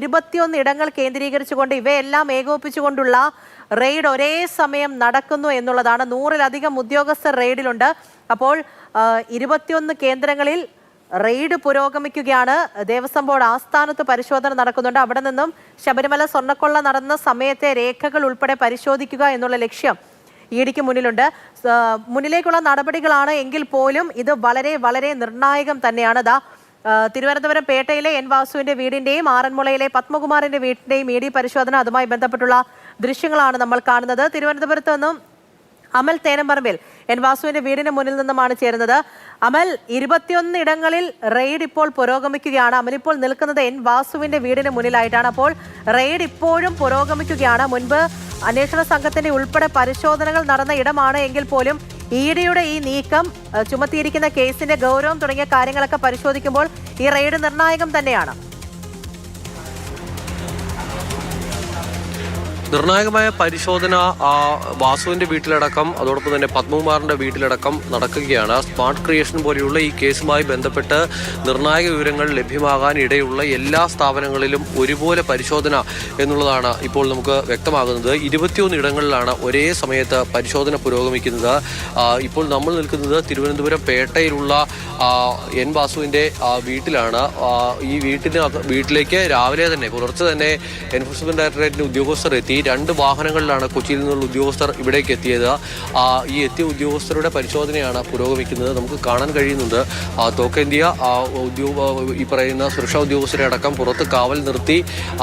ഇരുപത്തിയൊന്ന് ഇടങ്ങൾ കേന്ദ്രീകരിച്ചുകൊണ്ട് ഇവയെല്ലാം ഏകോപിപ്പിച്ചുകൊണ്ടുള്ള റെയ്ഡ് ഒരേ സമയം നടക്കുന്നു എന്നുള്ളതാണ്. നൂറിലധികം ഉദ്യോഗസ്ഥർ റെയ്ഡിലുണ്ട്. അപ്പോൾ ഇരുപത്തിയൊന്ന് കേന്ദ്രങ്ങളിൽ റെയ്ഡ് പുരോഗമിക്കുകയാണ്. ദേവസ്വം ബോർഡ് ആസ്ഥാനത്ത് പരിശോധന നടക്കുന്നുണ്ട്. അവിടെ നിന്നും ശബരിമല സ്വർണക്കൊള്ള നടന്ന സമയത്തെ രേഖകൾ ഉൾപ്പെടെ പരിശോധിക്കുക എന്നുള്ള ലക്ഷ്യം ഇ ഡിക്ക് മുന്നിലുണ്ട്. മുന്നിലേക്കുള്ള നടപടികളാണ് എങ്കിൽ പോലും ഇത് വളരെ വളരെ നിർണായകം തന്നെയാണ്. ദാ തിരുവനന്തപുരം പേട്ടയിലെ എൻ വാസുവിന്റെ വീടിന്റെയും ആറന്മുളയിലെ പത്മകുമാറിന്റെ വീടിന്റെയും ഇ ഡി പരിശോധന അതുമായി ബന്ധപ്പെട്ടുള്ള ദൃശ്യങ്ങളാണ് നമ്മൾ കാണുന്നത്. തിരുവനന്തപുരത്ത് നിന്നും അമൽ തേനമ്പറമ്പിൽ എൻ വാസുവിന്റെ വീടിന് മുന്നിൽ നിന്നുമാണ് ചേരുന്നത്. അമൽ ഇരുപത്തിയൊന്ന് ഇടങ്ങളിൽ റെയ്ഡ് ഇപ്പോൾ പുരോഗമിക്കുകയാണ്. അമൽ ഇപ്പോൾ നിൽക്കുന്നത് എൻ വാസുവിന്റെ വീടിന് മുന്നിലായിട്ടാണ്. അപ്പോൾ റെയ്ഡ് ഇപ്പോഴും പുരോഗമിക്കുകയാണ്. മുൻപ് അന്വേഷണ സംഘത്തിന്റെ ഉൾപ്പെടെ പരിശോധനകൾ നടന്ന ഇടമാണ് എങ്കിൽ പോലും ഇ ഡിയുടെ ഈ നീക്കം ചുമത്തിയിരിക്കുന്ന കേസിന്റെ ഗൗരവം തുടങ്ങിയ കാര്യങ്ങളൊക്കെ പരിശോധിക്കുമ്പോൾ ഈ റെയ്ഡ് നിർണായകം തന്നെയാണ്. നിർണായകമായ പരിശോധന വാസുവിന്റെ വീട്ടിലടക്കം അതോടൊപ്പം തന്നെ പത്മകുമാറിന്റെ വീട്ടിലടക്കം നടക്കുകയാണ്. സ്മാർട്ട് ക്രിയേഷൻ പോലെയുള്ള ഈ കേസുമായി ബന്ധപ്പെട്ട് നിർണായക വിവരങ്ങൾ ലഭ്യമാകാൻ ഇടയുള്ള എല്ലാ സ്ഥാപനങ്ങളിലും ഒരുപോലെ പരിശോധന എന്നുള്ളതാണ് ഇപ്പോൾ നമുക്ക് വ്യക്തമാകുന്നത്. ഇരുപത്തിയൊന്ന് ഇടങ്ങളിലാണ് ഒരേ സമയത്ത് പരിശോധന പുരോഗമിക്കുന്നത്. ഇപ്പോൾ നമ്മൾ നിൽക്കുന്നത് തിരുവനന്തപുരം പേട്ടയിലുള്ള എൻ വാസുവിന്റെ വീട്ടിലാണ്. ഈ വീട്ടിന് വീട്ടിലേക്ക് രാവിലെ തന്നെ പുലർച്ചെ തന്നെ എൻഫോഴ്സ്മെന്റ് ഡയറക്ടറേറ്റിന്റെ ഉദ്യോഗസ്ഥർ എത്തി. രണ്ട് വാഹനങ്ങളിലാണ് കൊച്ചിയിൽ നിന്നുള്ള ഉദ്യോഗസ്ഥർ ഇവിടേക്ക് എത്തിയത്. ഈ എത്തിയ ഉദ്യോഗസ്ഥരുടെ പരിശോധനയാണ് പുരോഗമിക്കുന്നത്. നമുക്ക് കാണാൻ കഴിയുന്നുണ്ട് തോക്കേന്ത്യ ഉദ്യോഗ ഈ പറയുന്ന സുരക്ഷാ ഉദ്യോഗസ്ഥരെ അടക്കം പുറത്ത് കാവൽ നിർത്തി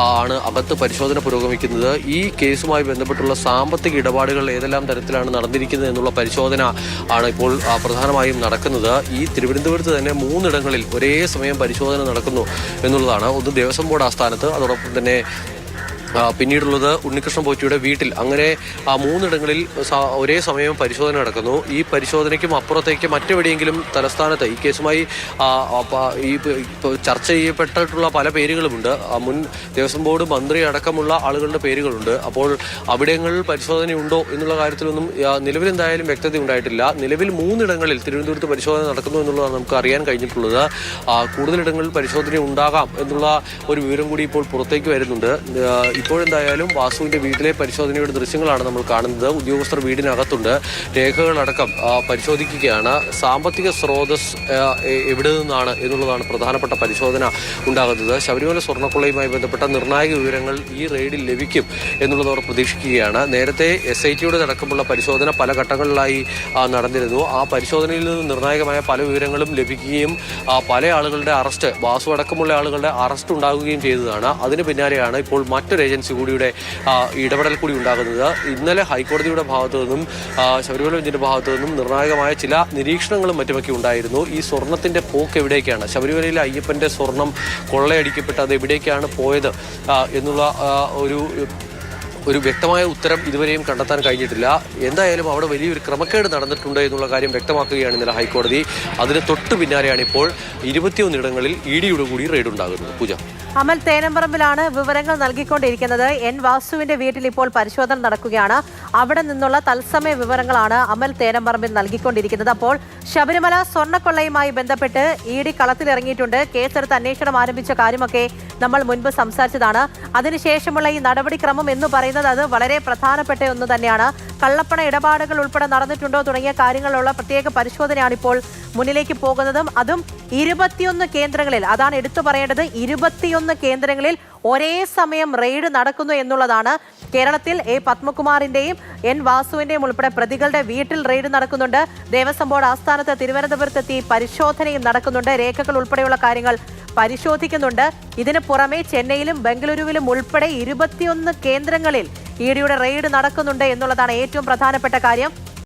ആണ് അകത്ത് പരിശോധന പുരോഗമിക്കുന്നത്. ഈ കേസുമായി ബന്ധപ്പെട്ടുള്ള സാമ്പത്തിക ഇടപാടുകൾ ഏതെല്ലാം തരത്തിലാണ് നടന്നിരിക്കുന്നത് എന്നുള്ള പരിശോധന ആണ് ഇപ്പോൾ പ്രധാനമായും നടക്കുന്നത്. ഈ തിരുവനന്തപുരത്ത് തന്നെ മൂന്നിടങ്ങളിൽ ഒരേ സമയം പരിശോധന നടക്കുന്നു എന്നുള്ളതാണ്. ഒന്ന് ദേവസ്വം ബോർഡ് ആസ്ഥാനത്ത് അതോടൊപ്പം തന്നെ പിന്നീടുള്ളത് ഉണ്ണികൃഷ്ണൻ പോറ്റിയുടെ വീട്ടിൽ. അങ്ങനെ ആ മൂന്നിടങ്ങളിൽ ഒരേ സമയം പരിശോധന നടക്കുന്നു. ഈ പരിശോധനയ്ക്കും അപ്പുറത്തേക്ക് മറ്റെവിടെയെങ്കിലും തലസ്ഥാനത്ത് ഈ കേസുമായി ഈ ചർച്ച ചെയ്യപ്പെട്ടിട്ടുള്ള പല പേരുകളുമുണ്ട്. മുൻ ദേവസ്വം ബോർഡ് മന്ത്രി അടക്കമുള്ള ആളുകളുടെ പേരുകളുണ്ട്. അപ്പോൾ അവിടങ്ങളിൽ പരിശോധനയുണ്ടോ എന്നുള്ള കാര്യത്തിലൊന്നും നിലവിൽ എന്തായാലും വ്യക്തത ഉണ്ടായിട്ടില്ല. നിലവിൽ മൂന്നിടങ്ങളിൽ തിരുവനന്തപുരത്ത് പരിശോധന നടക്കുന്നു എന്നുള്ളതാണ് നമുക്ക് അറിയാൻ കഴിഞ്ഞിട്ടുള്ളത്. കൂടുതലിടങ്ങളിൽ പരിശോധന ഉണ്ടാകാം എന്നുള്ള ഒരു വിവരം കൂടി ഇപ്പോൾ പുറത്തേക്ക് വരുന്നുണ്ട്. ഇപ്പോഴെന്തായാലും വാസുവിന്റെ വീട്ടിലെ പരിശോധനയുടെ ദൃശ്യങ്ങളാണ് നമ്മൾ കാണുന്നത്. ഉദ്യോഗസ്ഥർ വീടിനകത്തുണ്ട്. രേഖകളടക്കം പരിശോധിക്കുകയാണ്. സാമ്പത്തിക സ്രോതസ് എവിടെ നിന്നാണ് എന്നുള്ളതാണ് പ്രധാനപ്പെട്ട പരിശോധന ഉണ്ടാകുന്നത്. ശബരിമല സ്വർണക്കൊള്ളയുമായി ബന്ധപ്പെട്ട നിർണായക വിവരങ്ങൾ ഈ റെയ്ഡിൽ ലഭിക്കും എന്നുള്ളത് അവർ പ്രതീക്ഷിക്കുകയാണ്. നേരത്തെ എസ് ഐ ടിയുടെ അടക്കമുള്ള പരിശോധന പല ഘട്ടങ്ങളിലായി നടന്നിരുന്നു. ആ പരിശോധനയിൽ നിന്ന് നിർണായകമായ പല വിവരങ്ങളും ലഭിക്കുകയും പല ആളുകളുടെ അറസ്റ്റ് വാസു അടക്കമുള്ള ആളുകളുടെ അറസ്റ്റ് ഉണ്ടാകുകയും ചെയ്തതാണ്. അതിന് പിന്നാലെയാണ് ഇപ്പോൾ മറ്റൊരു ഏജൻസി കൂടിയുടെ ഇടപെടൽ കൂടി ഉണ്ടാകുന്നത്. ഇന്നലെ ഹൈക്കോടതിയുടെ ഭാഗത്തു നിന്നും ശബരിമല ബെഞ്ചിന്റെ ഭാഗത്തു നിന്നും നിർണായകമായ ചില നിരീക്ഷണങ്ങളും മറ്റുമൊക്കെ ഉണ്ടായിരുന്നു. ഈ സ്വർണത്തിന്റെ പോക്ക് എവിടേക്കാണ്? ശബരിമലയിലെ അയ്യപ്പന്റെ സ്വർണം കൊള്ളയടിക്കപ്പെട്ട് അത് എവിടേക്കാണ് പോയത്? എന്നുള്ള ഒരു ഒരു വ്യക്തമായ ഉത്തരം ഇതുവരെയും കണ്ടെത്താൻ കഴിഞ്ഞിട്ടില്ല. എന്തായാലും അവിടെ വലിയൊരു ക്രമക്കേട് നടന്നിട്ടുണ്ട് എന്നുള്ള കാര്യം വ്യക്തമാക്കുകയാണ് ഇന്നലെ ഹൈക്കോടതി. അതിന് തൊട്ടു പിന്നാലെയാണ് ഇപ്പോൾ ഇരുപത്തിയൊന്നിടങ്ങളിൽ ഇ ഡിയുടെ കൂടി റെയ്ഡ് ഉണ്ടാകുന്നത്. പൂജ. അമൽ തേനമ്പറമ്പിലാണ് വിവരങ്ങൾ നൽകിക്കൊണ്ടിരിക്കുന്നത്. എൻ വാസുവിന്റെ വീട്ടിൽ ഇപ്പോൾ പരിശോധന നടക്കുകയാണ്. അവിടെ നിന്നുള്ള തത്സമയ വിവരങ്ങളാണ് അമൽ തേനമ്പറമ്പിൽ നൽകിക്കൊണ്ടിരിക്കുന്നത്. അപ്പോൾ ശബരിമല സ്വർണക്കൊള്ളയുമായി ബന്ധപ്പെട്ട് ഇ ഡി കളത്തിലിറങ്ങിയിട്ടുണ്ട്. കേസെടുത്ത് അന്വേഷണം ആരംഭിച്ച കാര്യമൊക്കെ നമ്മൾ മുൻപ് സംസാരിച്ചതാണ്. അതിനുശേഷമുള്ള ഈ നടപടിക്രമം എന്ന് പറയുന്നത് അത് വളരെ പ്രധാനപ്പെട്ട ഒന്ന് തന്നെയാണ്. കള്ളപ്പണ ഇടപാടുകൾ ഉൾപ്പെടെ നടന്നിട്ടുണ്ടോ തുടങ്ങിയ കാര്യങ്ങളുള്ള പ്രത്യേക പരിശോധനയാണ് ഇപ്പോൾ മുന്നിലേക്ക് പോകുന്നതും. അതും ഇരുപത്തിയൊന്ന് കേന്ദ്രങ്ങളിൽ അതാണ് എടുത്തു പറയേണ്ടത് ഇരുപത്തിയൊന്ന് കേന്ദ്രങ്ങളിൽ ഒരേ സമയം റെയ്ഡ് നടക്കുന്നു എന്നുള്ളതാണ്. കേരളത്തിൽ എ പത്മകുമാറിന്റെയും എൻ വാസുവിന്റെയും ഉൾപ്പെടെ പ്രതികളുടെ വീട്ടിൽ റെയ്ഡ് നടക്കുന്നുണ്ട്. ദേവസ്വം ബോർഡ് ആസ്ഥാനത്ത് തിരുവനന്തപുരത്തെത്തി പരിശോധനയും നടക്കുന്നുണ്ട്. രേഖകൾ ഉൾപ്പെടെയുള്ള കാര്യങ്ങൾ പരിശോധിക്കുന്നുണ്ട്. ഇതിന് പുറമെ ചെന്നൈയിലും ബംഗളൂരുവിലും ഉൾപ്പെടെ ഇരുപത്തിയൊന്ന് കേന്ദ്രങ്ങളിൽ ഇ ഡിയുടെ റെയ്ഡ് നടക്കുന്നുണ്ട് എന്നുള്ളതാണ് ഏറ്റവും പ്രധാനപ്പെട്ട കാര്യം.